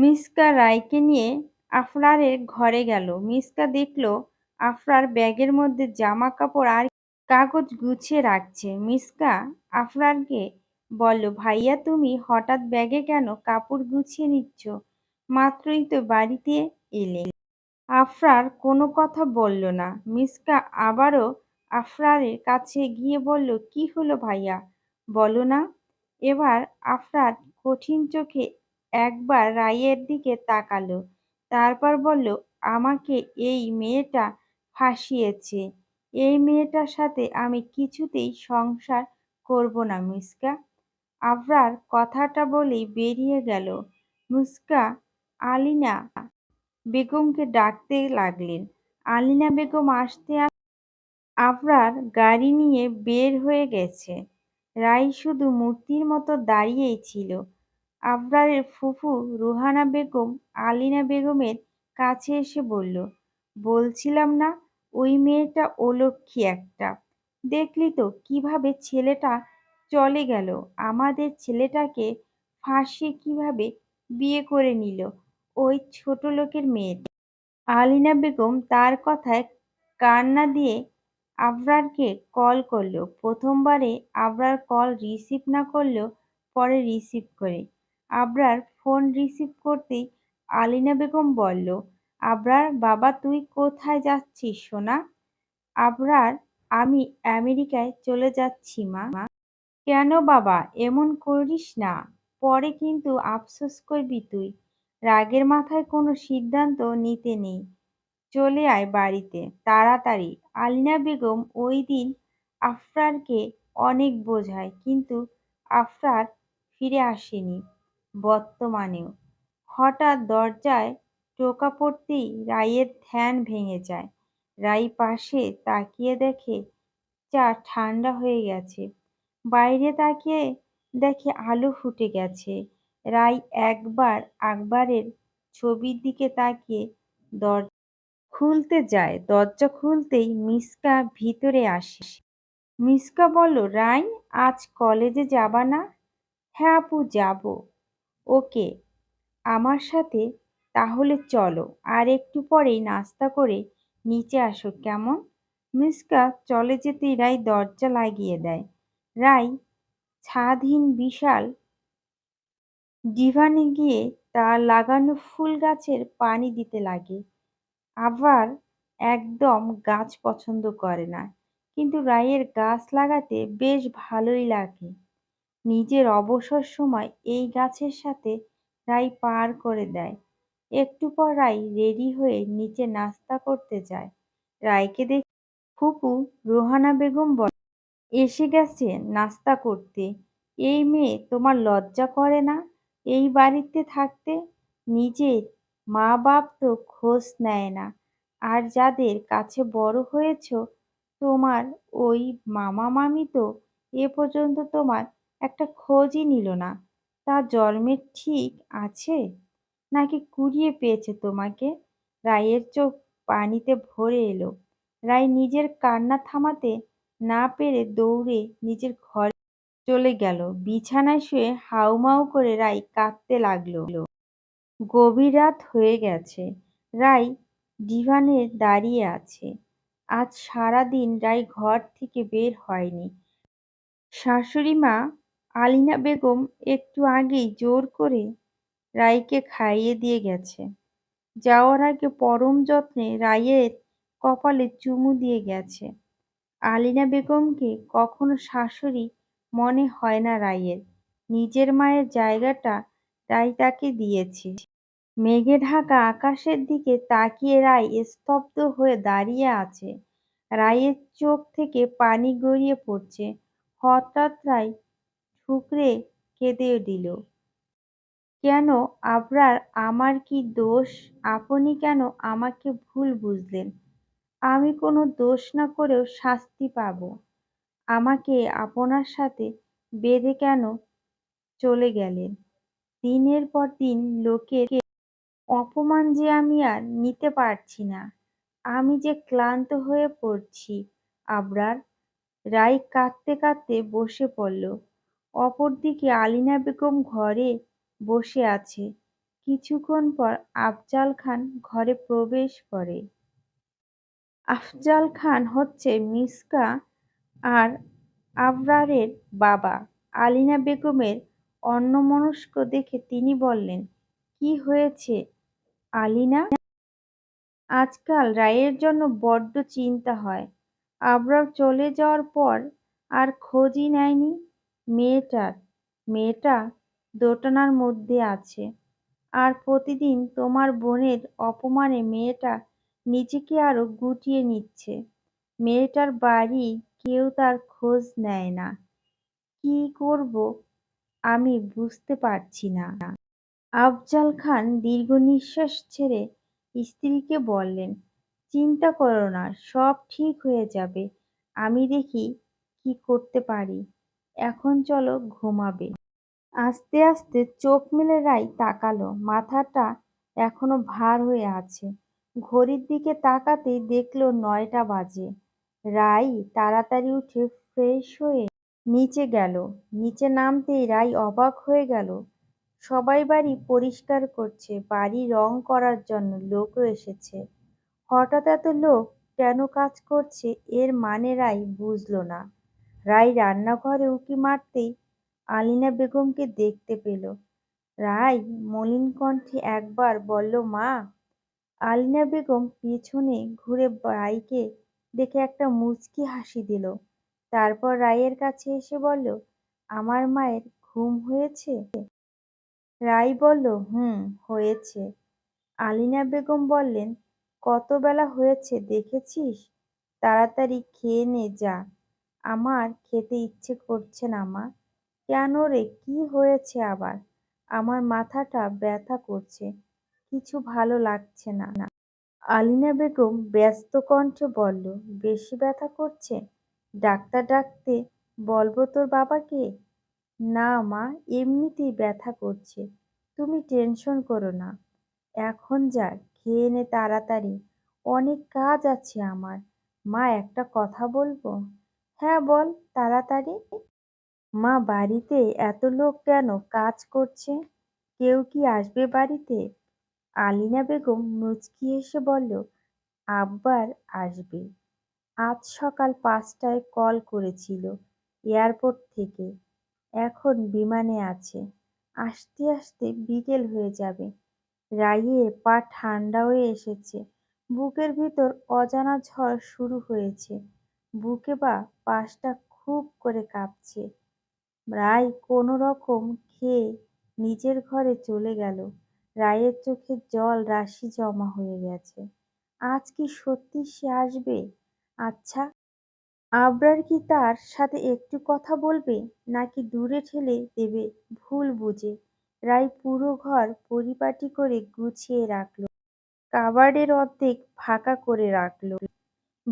মিসকা রায়কে নিয়ে আফরারের ঘরে গেল। মিসকা দেখল আফরার ব্যাগের মধ্যে জামা কাপড় আর কাগজ গুছিয়ে রাখছে। মিসকা আফরারকে বলল, ভাইয়া, তুমি হঠাৎ ব্যাগে কেন কাপড় গুছিয়ে নিচ্ছ? মাত্রই তো বাড়িতে এলে। আফরার কোনো কথা বলল না। মিসকা আবারও আফরারের কাছে গিয়ে বলল, কি হলো ভাইয়া? বলো না। এবার আফরার কঠিন চোখে একবার রায়ের দিকে তাকালো। তারপর বলল, আমাকে এই মেয়েটা ফাঁসিয়েছে। এই মেয়েটার সাথে আমি কিছুতেই সংসার করব না, মিসকা। আফরার কথাটা বলেই বেরিয়ে গেল। মুস্কা আলিনা বেগমকে ডাকতে লাগলেন। আলিনা বেগম আসতে আফরার গাড়ি নিয়ে বের হয়ে গেছে। রাই শুধু মূর্তির মতো দাঁড়িয়েই ছিল। আফরারের ফুফু রুহানা বেগম, আলিনা বেগমের কাছে এসে বলল, বলছিলাম না, ওই মেয়েটা অলক্ষী একটা। দেখলি তো কীভাবে ছেলেটা চলে গেল। আমাদের ছেলেটাকে ফাঁসিয়ে কীভাবে বিয়ে করে নিল ওই ছোট লোকের মেয়েটা আলিনা বেগম তার কথায় কান্না দিয়ে আবরারকে কল করল। প্রথমবারে আবরার কল রিসিভ না করলেও পরে রিসিভ করে। আবরার ফোন রিসিভ করতেই আলিনা বেগম বলল, আবরার, বাবা, তুই কোথায় যাচ্ছিস সোনা? আবরার, আমি আমেরিকায় চলে যাচ্ছি, মা। কেন বাবা, এমন করিস না, পরে কিন্তু আফসোস করবি তুই। রাগের মাথায় কোনো সিদ্ধান্ত নিতে নেই। চলে আয় বাড়িতে, তাড়াতাড়ি। আলিনা বেগম ওই দিন আফরারকে অনেক বোঝায়, কিন্তু আফরার ফিরে আসেনি। বর্তমানেও। হঠাৎ দরজায় টোকা পড়তেই রায়ের ধ্যান ভেঙে যায়। রাই পাশে তাকিয়ে দেখে, চা, ঠান্ডা হয়ে গেছে। বাইরে তাকিয়ে দেখে আলো ফুটে গেছে। রাই একবার আকবরের ছবির দিকে তাকিয়ে দরজা খুলতে যায়। দরজা খুলতেই মিসকা ভিতরে আসে। মিসকা বলল রাই আজ কলেজে যাবা না? হ্যাঁ আপু, যাব। ওকে, আমার সাথে তাহলে চলো, আর একটু পরেই নাস্তা করে নিচে আসো, কেমন? মিসকা চলে যেতেই রাই দরজা লাগিয়ে দেয়। রাই ছাদহীন বিশাল ডিভানে গিয়ে তার লাগানো ফুল গাছের পানি দিতে লাগে। আবার একদম গাছ পছন্দ করে না, কিন্তু রায়ের গাছ লাগাতে বেশ ভালোই লাগে। নিজের অবসর সময় এই গাছের সাথে রাই পার করে দেয়। একটু পর রাই রেডি হয়ে নিচে নাস্তা করতে যায়। রায়কে দেখে ফুপু, রোহানা বেগম বলে, এসে গেছে নাস্তা করতে। এই মেয়ে তোমার লজ্জা করে না? এই বাড়িতে থাকতে নিজের মা বাপ তো খোঁজ নেয় না। আর যাদের কাছে বড় হয়েছ, তোমার ওই মামা মামি তো এ পর্যন্ত তোমার একটা খোঁজই নিল না। তা জন্মের ঠিক আছে? নাকি কুড়িয়ে পেয়েছে তোমাকে? রায়ের চোখ পানিতে ভরে এলো। রায় নিজের কান্না থামাতে না পেরে দৌড়ে নিজের ঘরে চলে গেল। বিছানায় শুয়ে হাউমাউ করে রায় কাঁদতে লাগল। গভীর রাত হয়ে গেছে। রাই ডিভানে দাঁড়িয়ে আছে। আজ সারা দিন রাই ঘর থেকে বের হয়নি। শাশুড়ি মা আলিনা বেগম একটু আগেই জোর করে রাইকে খাইয়ে দিয়ে গেছে। যাওয়ার আগে পরম যত্নে রাইয়ের কপালে চুমু দিয়ে গেছে। আলিনা বেগমকে কখনো শাশুড়ি মনে হয় না রাইয়ের নিজের মায়ের জায়গাটা রাই তাকে দিয়েছে। মেঘে ঢাকা আকাশের দিকে তাকিয়ে রায় স্তব্ধ হয়ে দাঁড়িয়ে আছে। রায়ের চোখ থেকে পানি গড়িয়ে পড়ছে। হঠাৎ রাই ঠুকরে কেঁদে দিল। কেন আবরার, আমার কি দোষ? আপনি কেন আমাকে ভুল বুঝলেন? আমি কোনো দোষ না করেও শাস্তি পাব। আমাকে আপনার সাথে বেঁধে কেন চলে গেলেন? দিনের পর দিন লোকের অপমান যে আমি আর নিতে পারছি না। আমি যে ক্লান্ত হয়ে পড়ছি। আবরার রাই কাঁদতে কাঁদতে বসে পড়ল। অপরদিকে আলিনা বেগম ঘরে বসে আছে। কিছুক্ষণ পর আফজাল খান ঘরে প্রবেশ করে। আফজাল খান হচ্ছে মিসকা আর আবরারের বাবা। আলিনা বেগমের অন্যমনস্ক দেখে তিনি বললেন, কি হয়েছে আলিনা? আজকাল রায়ের জন্য বড্ড চিন্তা হয়। আবরার চলে যাওয়ার পর আর খোঁজই নেয়নি। মেয়েটার, মেয়েটা দোটানার মধ্যে আছে। আর প্রতিদিন তোমার বোনের অপমানে মেয়েটা নিজেকে আরও গুটিয়ে নিচ্ছে। মেয়েটার বাড়ি কেউ তার খোঁজ নেয় না। কি করব আমি বুঝতে পারছি না। আফজাল খান দীর্ঘ নিঃশ্বাস ছেড়ে স্ত্রীকে বললেন, চিন্তা করো না, সব ঠিক হয়ে যাবে। আমি দেখি কি করতে পারি। এখন চলো ঘুমাবে। আস্তে আস্তে চোখ মেলে রাই তাকালো। মাথাটা এখনও ভার হয়ে আছে। ঘড়ির দিকে তাকাতেই দেখল নয়টা বাজে। রাই তাড়াতাড়ি উঠে ফ্রেশ হয়ে নিচে গেল। নিচে নামতেই রাই অবাক হয়ে গেল। সবাই বাড়ি পরিষ্কার করছে, বাড়ি রং করার জন্য লোকও এসেছে। হঠাৎ এত লোক কেন কাজ করছে এর মানে রাই বুঝল না। রাই রান্নাঘরে উঁকি মারতেই আলিনা বেগমকে দেখতে পেল। রায় মলিন কণ্ঠে একবার বলল, মা। আলিনা বেগম পিছনে ঘুরে রাইকে দেখে একটা মুচকি হাসি দিল। তারপর রায়ের কাছে এসে বলল, আমার মায়ের ঘুম হয়েছে? রাই বলল, হুম, হয়েছে। আলিনা বেগম বললেন, কত বেলা হয়েছে, দেখেছিস? তাড়াতাড়ি খেয়ে নে, যা। আমার খেতে ইচ্ছে করছে না, মা। কেন রে? কি হয়েছে আবার? আমার মাথাটা ব্যথা করছে। কিছু ভালো লাগছে না। না আলিনা বেগম ব্যস্ত কণ্ঠে বলল, বেশি ব্যথা করছে? ডাক্তার ডাকতে বলব তোর বাবাকে? না, মা, এমনিতেই ব্যথা করছে। তুমি টেনশন করো না। এখন যা, খেয়ে নে তাড়াতাড়ি। অনেক কাজ আছে আমার। মা, একটা কথা বলব? হ্যাঁ বল, তাড়াতাড়ি। মা, বাড়িতে এত লোক কেন কাজ করছে? কেউ কি আসবে বাড়িতে? আলিনা বেগম মুচকি এসে বলল, আব্বার আসবে। আজ সকাল পাঁচটায় কল করেছিল এয়ারপোর্ট থেকে। এখন বিমানে আছে। আসতে আসতে বিকেল হয়ে যাবে। রাইয়ের পা ঠান্ডা হয়ে এসেছে। বুকের ভিতর অজানা ঝড় শুরু হয়েছে। বুকে বা পাশটা খুব করে কাঁপছে। রায় কোনো রকম খেয়ে নিজের ঘরে চলে গেল। রায়ের চোখে জল, রাশি জমা হয়ে গেছে। আজ কি সত্যি সে আসবে? আচ্ছা আবরার কি তার সাথে একটু কথা বলবে নাকি দূরে ঠেলে দেবে ভুল বুঝে? রাই পুরো ঘর পরিপাটি করে গুছিয়ে রাখল। কাবার্ডের অর্ধেক ফাঁকা করে রাখল।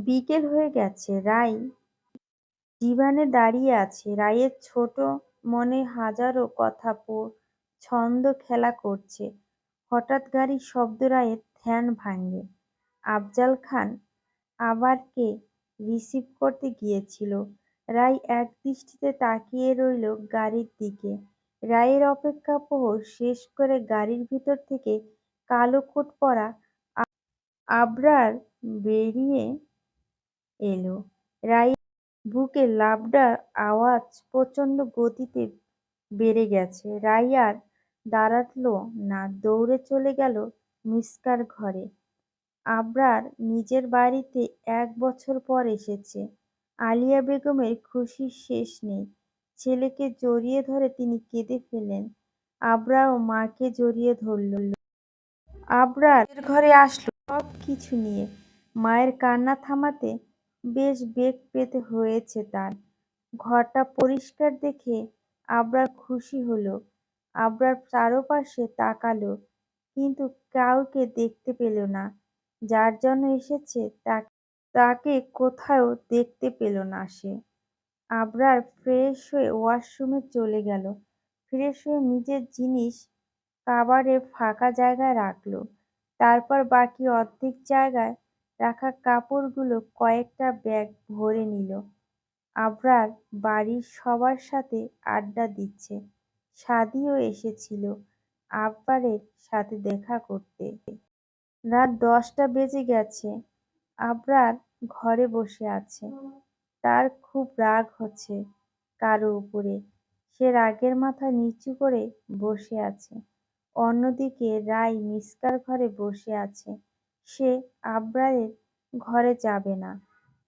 বিকেল হয়ে গেছে, রাই। জীবানে দাঁড়িয়ে আছে রায়ের ছোট মনে হাজারো কথা ছন্দ খেলা করছে। হঠাৎ গাড়ির শব্দ রায়ের ধ্যান ভাঙে। আফজাল খান আবারকে রিসিভ করতে গিয়েছিল? রায় এক দৃষ্টিতে তাকিয়ে রইল গাড়ির দিকে। রায়ের অপেক্ষাপ্রহর শেষ করে গাড়ির ভিতর থেকে কালো কোট পরা আবরার বেরিয়ে এলো। রায় বুকে লাবডার আওয়াজ প্রচণ্ড গতিতে বেড়ে গেছে। রাই আর দাঁড়াল না, দৌড়ে চলে গেল মিসকার ঘরে। আবরার নিজের বাড়িতে এক বছর পর এসেছে। আলিয়া বেগমের খুশির শেষ নেই। ছেলেকে জড়িয়ে ধরে তিনি কেঁদে ফেলেন। আবরাও মাকে জড়িয়ে ধরল। আবরার ঘরে আসলো সব কিছু নিয়ে। মায়ের কান্না থামাতে বেশ বেগ পেতে হয়েছে তার। ঘরটা পরিষ্কার দেখে আবরার খুশি হলো। আবরার চারপাশে তাকালো, কিন্তু কাউকে দেখতে পেল না। যার জন্য এসেছে তাকে কোথাও দেখতে পেল না সে। আবরার ফ্রেশ হয়ে ওয়াশরুমে চলে গেল। ফ্রেশ হয়ে নিজের জিনিস কাবারে ফাঁকা জায়গায় রাখল। তারপর বাকি অর্ধেক জায়গায় রাখা কাপড়গুলো কয়েকটা ব্যাগ ভরে নিল। আবরার বাড়ির সবার সাথে আড্ডা দিচ্ছে। সাদিও এসেছিল আব্বারের সাথে দেখা করতে। রাত দশটা বেজে গেছে। আবরার ঘরে বসে আছে। তার খুব রাগ হচ্ছে কারও উপরে। সে রাগের মাথা নিচু করে বসে আছে। অন্যদিকে রাই মিসকার ঘরে বসে আছে। সে আবরারের ঘরে যাবে না।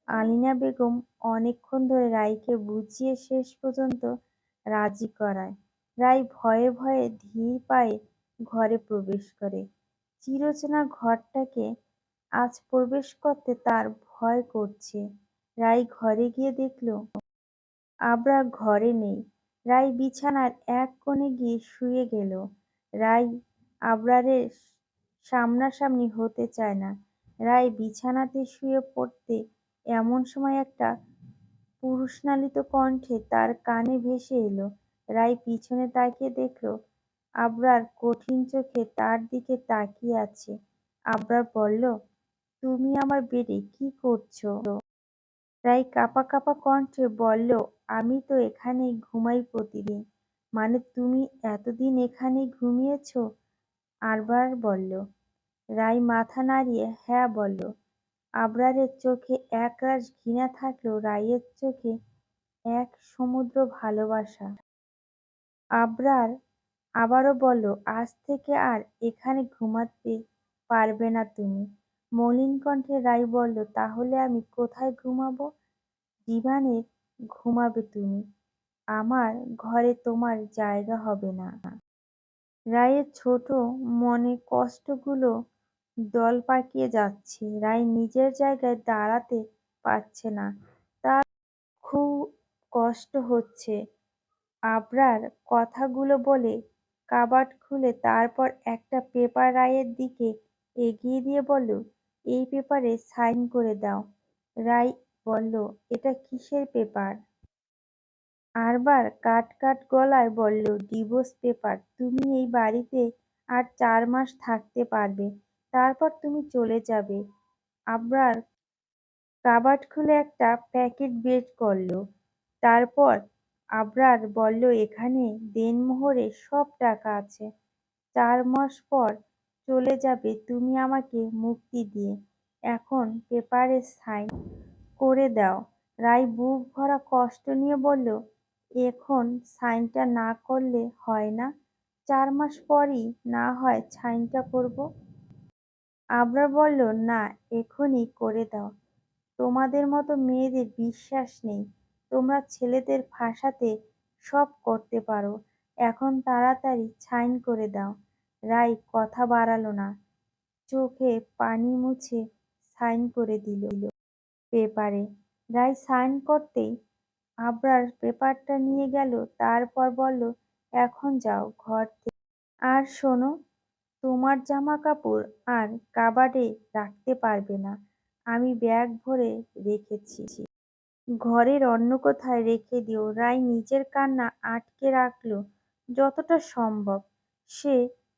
আলিনা বেগম অনেকক্ষণ ধরে রাইকে বুঝিয়ে শেষ পর্যন্ত রাজি করায়। রায় ভয়ে ভয়ে ধীর পায়ে ঘরে প্রবেশ করে। চিরচেনা ঘরটাকে আজ প্রবেশ করতে তার ভয় করছে। রাই ঘরে গিয়ে দেখল, আবরার ঘরে নেই। রাই বিছানার এক কোণে গিয়ে শুয়ে গেল। রাই আবরারের সামনাসামনি হতে চায় না। রায় বিছানাতে শুয়ে পড়তে এমন সময় একটা পুরুষনালিত কণ্ঠে তার কানে ভেসে এলো। রাই পিছনে তাকিয়ে দেখল, আবরার কঠিন চোখে তার দিকে তাকিয়ে আছে। আবরার বলল, তুমি আমার বেডে কি করছ? রায় কাঁপা কাঁপা কণ্ঠে বলল, আমি তো এখানেই ঘুমাই প্রতিদিন। মানে তুমি এতদিন এখানেই ঘুমিয়েছ? আরবার বলল রাই মাথা নাড়িয়ে হ্যাঁ বলল। আবরারের চোখে একরাশ ঘৃণা থাকলেও রাইয়ের চোখে এক সমুদ্র ভালোবাসা। আবরার আবারও বলল, আজ থেকে আর এখানে ঘুমাতে পারবে না তুমি। মলিন কণ্ঠে রাই বলল, তাহলে আমি কোথায় ঘুমাবো? ডিভানে ঘুমাবে তুমি। আমার ঘরে তোমার জায়গা হবে না। রায়ের ছোট মনে কষ্টগুলো দল পাকিয়ে যাচ্ছে। রায় নিজের জায়গায় দাঁড়াতে পারছে না। তার খুব কষ্ট হচ্ছে। আবরার কথাগুলো বলে কাবাট খুলে তারপর একটা পেপার রায়ের দিকে এগিয়ে দিয়ে বলল, এই পেপারে সাইন করে দাও। রায় বলল, এটা কিসের পেপার? আরবার কাট কাট গলায় বলল ডিভোর্স পেপার, তুমি এই বাড়িতে আর চার মাস থাকতে পারবে, তারপর তুমি চলে যাবে। আবরার কাবাট খুলে একটা প্যাকেট বের করল। তারপর আবরার বলল, এখানে দেনমোহরে সব টাকা আছে, চার মাস পর চলে যাবে, তুমি আমাকে মুক্তি দিয়ে। এখন পেপারে সাইন করে দাও। রায় বুক ভরা কষ্ট নিয়ে বলল এখন সাইনটা না করলে হয় না। চার মাস পরই না হয় সাইনটা করব। আবরার বলল, না, এখনই করে দাও। তোমাদের মতো মেয়েদের বিশ্বাস নেই। তোমরা ছেলেদের ফাঁসাতে সব করতে পারো। এখন তাড়াতাড়ি ছাইন করে দাও রাই কথা বাড়ালো না। চোখে পানি মুছে সাইন করে দিল। পেপারে। রাই সাইন করতেই আবরার পেপারটা নিয়ে গেল, তারপর বলল, এখন যাও ঘর থেকে। আর শোনো, তোমার জামা কাপড় আর কাবাডে রাখতে পারবে না। আমি ব্যাগ ভরে রেখেছি। ঘরের অন্য কোথায় রেখে দিও রাই নিজের কান্না আটকে রাখল যতটা সম্ভব। সে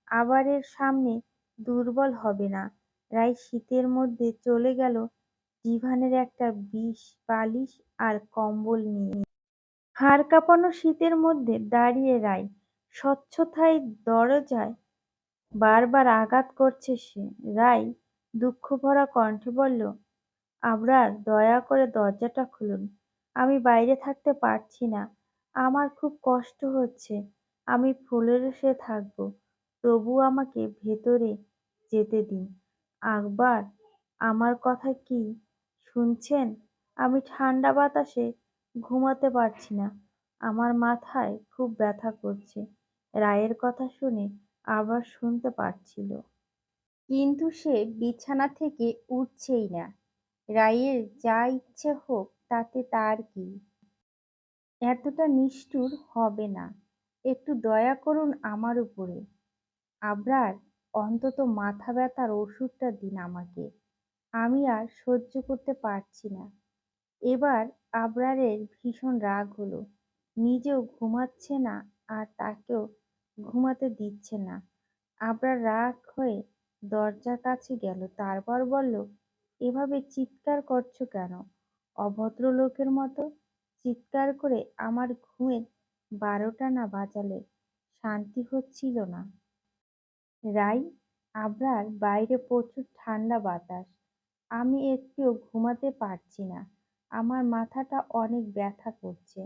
আবারের সামনে দুর্বল হবে না। রাই শীতের মধ্যে চলে গেল ডিভানের একটা বিষ, বালিশ আর কম্বল নিয়ে। হাড় কাঁপানো শীতের মধ্যে দাঁড়িয়ে রাই স্বচ্ছতায় দরজায় বারবার আঘাত করছে সে। রাই দুঃখভরা কণ্ঠে বলল, আবরার, দয়া করে দরজাটা খুলুন। আমি বাইরে থাকতে পারছি না। আমার খুব কষ্ট হচ্ছে। আমি ফুলের সে থাকব। তবু আমাকে ভেতরে যেতে দিন। আকবর আমার কথা কি শুনছেন? আমি ঠান্ডা বাতাসে ঘুমাতে পারছি না। আমার মাথায় খুব ব্যথা করছে। রায়ের কথা শুনে আবার শুনতে পারছিল। কিন্তু সে বিছানা থেকে উঠছেই না। রায়ের যা ইচ্ছে হোক, তাতে তার কি? এতটা নিষ্ঠুর হবে না। একটু দয়া করুন আমার উপরে। আবরার, অন্তত মাথা ব্যথার ওষুধটা দিন আমাকে। আমি আর সহ্য করতে পারছি না। এবার আবরারের ভীষণ রাগ হলো। নিজেও ঘুমাচ্ছে না আর তাকেও ঘুমাতে দিচ্ছে না। আবরার রাগ হয়ে দরজার কাছে গেল, তারপর বলল, এভাবে চিৎকার করছ কেন? অভদ্র লোকের মতো চিৎকার করে আমার ঘুমের বারোটা না বাজালে শান্তি হচ্ছিল না। রাই, আবরার বাইরে প্রচুর ঠান্ডা বাতাস। আমি একটুও ঘুমাতে পারছি না। আমার মাথাটা অনেক ব্যথা করছে।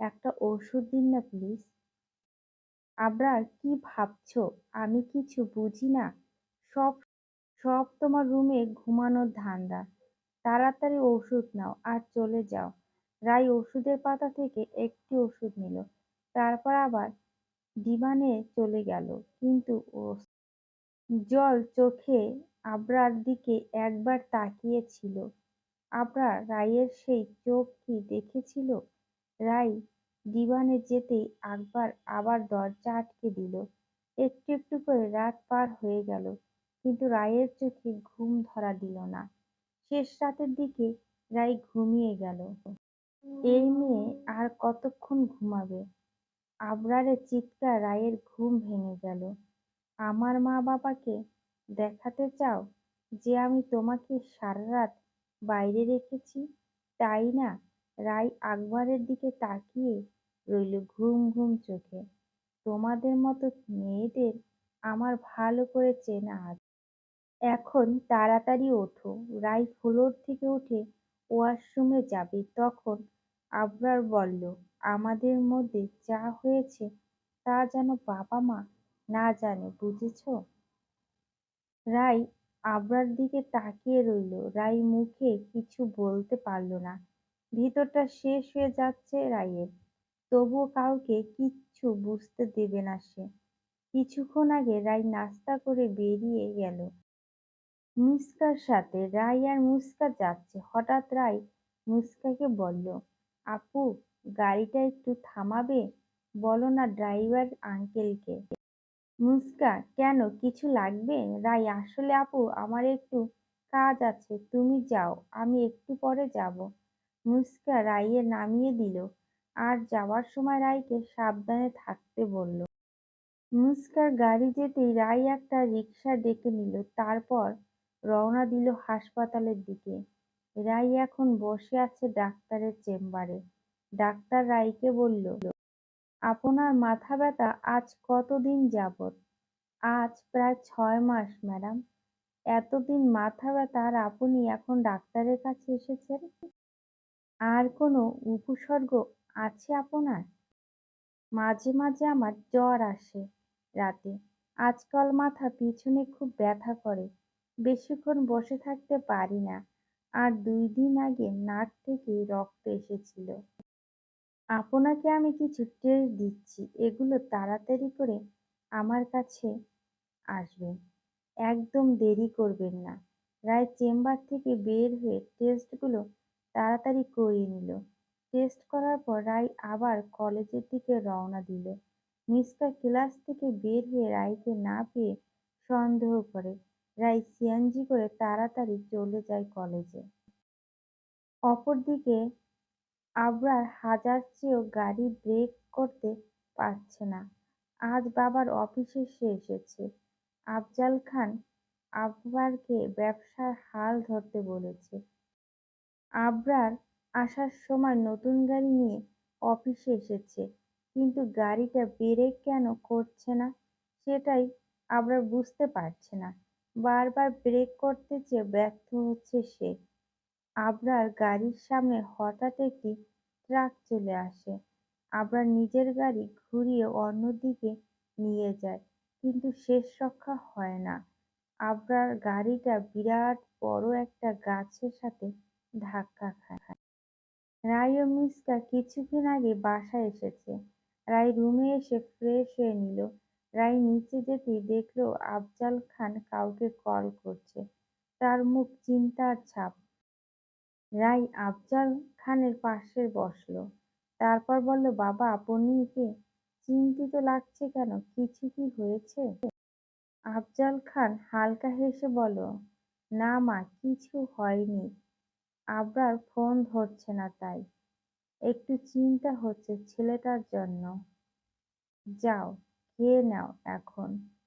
একটা ওষুধ দিন না, প্লিজ। আবরার, কি ভাবছ? আমি কিছু বুঝি না। সব সব তোমার রুমে ঘুমানোর ধান্দা। তাড়াতাড়ি ওষুধ নাও আর চলে যাও। রাই ওষুধের পাতা থেকে একটি ওষুধ নিল। তারপর আবার ডিভানে চলে গেল। কিন্তু ও জল চোখে আবরার দিকে একবার তাকিয়েছিল। আবরার রায়ের সেই চোখ কি দেখেছিল? রাই দিবানে যেতেই আকবর আবার দরজা আটকে দিল। একটু একটু করে রাত পার হয়ে গেল, কিন্তু রায়ের চোখে ঘুম ধরা দিল না। শেষ রাতের দিকে রাই ঘুমিয়ে গেল। এই মেয়ে আর কতক্ষণ ঘুমাবে? আবরারের চিৎকার রায়ের ঘুম ভেঙে গেল। আমার মা বাবাকে দেখাতে চাও যে আমি তোমাকে সারা রাত বাইরে রেখেছি? তাই না? রাই আকবরের দিকে তাকিয়ে রইল ঘুম ঘুম চোখে। তোমাদের মতো মেয়েদের আমার ভালো করে চেনা আছে। এখন তাড়াতাড়ি ওঠো। রাই ফ্লোর থেকে উঠে ওয়াশরুমে যাবে। তখন আবরার বলল, আমাদের মধ্যে যা হয়েছে তা যেন বাবা মা না জানে, বুঝেছ? রাই আবরার দিকে তাকিয়ে রইল। রাই মুখে কিছু বলতে পারল না। ভিতরটা শেষ হয়ে যাচ্ছে রায়ের। তবুও কাউকে কিচ্ছু বুঝতে দেবে না সে। কিছুক্ষণ আগে রাই নাস্তা করে বেরিয়ে গেল। মুস্কার সাথে রাই আর মুস্কা যাচ্ছে। হঠাৎ রাই মুস্কাকে বলল, আপু, গাড়িটা একটু থামাবে? বলো না ড্রাইভার আঙ্কেলকে। মুস্কা কেন? কিছু লাগবে? রাই, আসলে আপু, আমার একটু কাজ আছে, তুমি যাও, আমি একটু পরে যাব। মুস্কা রাইয়ে নামিয়ে দিল। আর যাওয়ার সময় রাইকে সাবধানে থাকতে বলল। মুস্কার গাড়ি যেতেই রাই একটা রিক্সা ডেকে নিল, তারপর রওনা দিল হাসপাতালের দিকে। রাই এখন বসে আছে ডাক্তারের চেম্বারে। ডাক্তার রাইকে বলল আপনার মাথা ব্যথা আজ কতদিন যাবৎ? আজ প্রায় ছয় মাস, ম্যাডাম। এতদিন মাথা ব্যথা আর আপনি এখন ডাক্তারের কাছে এসেছেন? আর কোনো উপসর্গ আছে আপনার? মাঝে মাঝে আমার জ্বর আসে রাতে। আজকাল মাথা পিছনে খুব ব্যথা করে। বেশিক্ষণ বসে থাকতে পারি না। আর দুই দিন আগে নাক থেকে রক্ত এসেছিল। আপনাকে আমি কিছু টেস্ট দিচ্ছি? এগুলো তাড়াতাড়ি করে আমার কাছে আসবেন। একদম দেরি করবেন না। রায় চেম্বার থেকে বের হয়ে টেস্টগুলো তাড়াতাড়ি করিয়ে নিল। টেস্ট করার পর রায় আবার কলেজের দিকে রওনা দিল। মিসকা ক্লাস থেকে বের হয়ে রায়কে না পেয়ে সন্দেহ করে। রায় সিএনজি করে তাড়াতাড়ি চলে যায় কলেজে। অপরদিকে আবরার হাজার চেয়েও গাড়ি ব্রেক করতে পারছে না। আজ বাবার অফিসে সে এসেছে। আফজাল খান আবরারকে ব্যবসার হাল ধরতে বলেছে। আবরার আসার সময় নতুন গাড়ি নিয়ে অফিসে এসেছে, কিন্তু গাড়িটা ব্রেক কেন করছে না সেটাই আবরার বুঝতে পারছে না। বারবার ব্রেক করতে চেয়ে ব্যর্থ হচ্ছে সে। আবরার গাড়ির সামনে হঠাৎ একটি ট্রাক চলে আসে। আবরার নিজের গাড়ি ঘুরিয়ে অন্যদিকে নিয়ে যায়। কিন্তু শেষ রক্ষা হয় না। আবরার গাড়িটা বিরাট বড় একটা গাছের সাথে ধাক্কা খায়। রাই ও মিসকা কিছুক্ষণ আগে বাসায় এসেছে। রাই রুমে এসে ফ্রেশ হয়ে নিল। রাই নিচে যেতেই দেখল আফজাল খান কাউকে কল করছে। তার মুখ চিন্তার ছাপ। রাই আফজাল খানের পাশে বসল। তারপর বলল, বাবা আপনি কে চিন্তিত লাগছে কেন? কিছু কি হয়েছে? আফজাল খান হালকা হেসে বলল, না মা, কিছু হয়নি। আবরার ফোন ধরছে না তাই। একটু চিন্তা হচ্ছে ছেলেটার জন্য। যাও, খেয়ে নাও এখন।